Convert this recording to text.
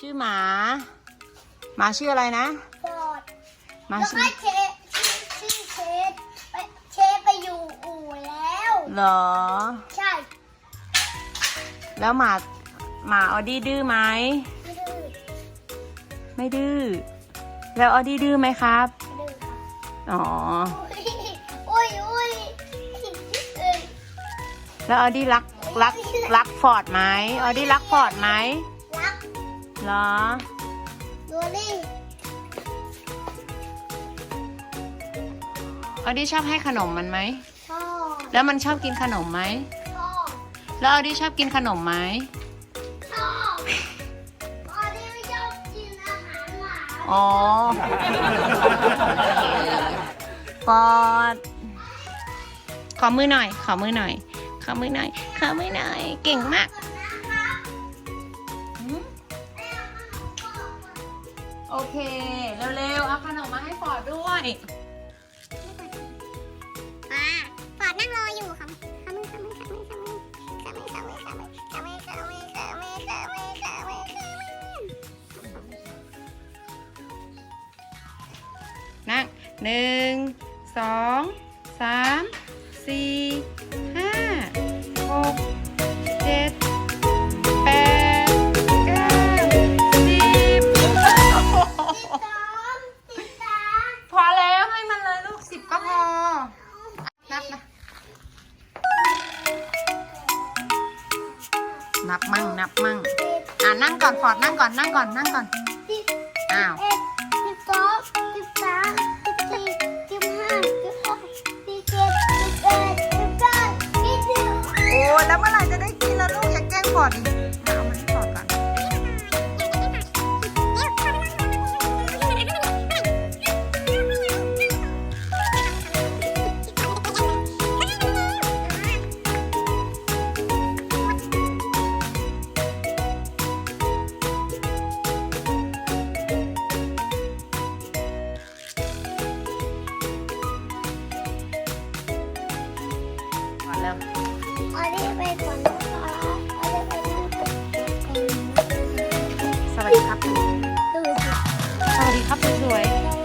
ชื่อหมา หมาชื่ออะไรนะฟอร์ดหมาแล้วชื่ก็อเชฟชื่อเชฟไปเชฟไปอยู่อู่แล้ว เหรอ ใช่แล้วหมาหมาออดี้ดื้อไหมไม่ดื้อไม่ดื้อ แล้วออดี้ดื้อไหมครับไม่ดื้อครับอ๋อ อุ้ยอุ้ยเอ้ย แล้วออดี้รักรักรักฟอร์ดไหมออดี้รักฟอร์ดไหมรัก เหรอ ดูนี่ออดี้ชอบให้ขนมมันไหม ชอบแล้วมันชอบกินขนมไหม ชอบแล้วออดี้ชอบกินขนมไหม ชอบตอนนี้ไม่ชอบกินอาหารหมาอ๋อฟอร์ดขอมือหน่อย ขอมือหน่อย ขอมือหน่อย ขอมือหน่อย เก่งมาก โอเค เร็วๆ เอาขนมมาให้ฟอร์ดด้วยอ่าฟอร์ดนั่งรออยู่ค่ะขมือขมือขมือขมือขมือขมือขมือขมือขมือขมือขมือขมือขมือนั่งหนึ่งสองสามสี่ นับมั่งนับมั่ง อ่านั่งก่อนฟอร์ดนั่งก่อนนั่งก่อนนั่งก่อน สิบอ้าว เอ็ดสิบสองสิบสามสิบสี่สิบห้าสิบหกสิบเจ็ดสิบแปดสิบเก้ายี่สิบ โอ้แล้วเมื่อไหร่จะได้กินละลูกอย่าแกล้งฟอร์ดดิมาเอา แล้วอันนี้ไปก่อนนะคะอันนี้ไปนั่งก่อนสวัสดีครับ ดูสิ สวัสดีครับสวยๆ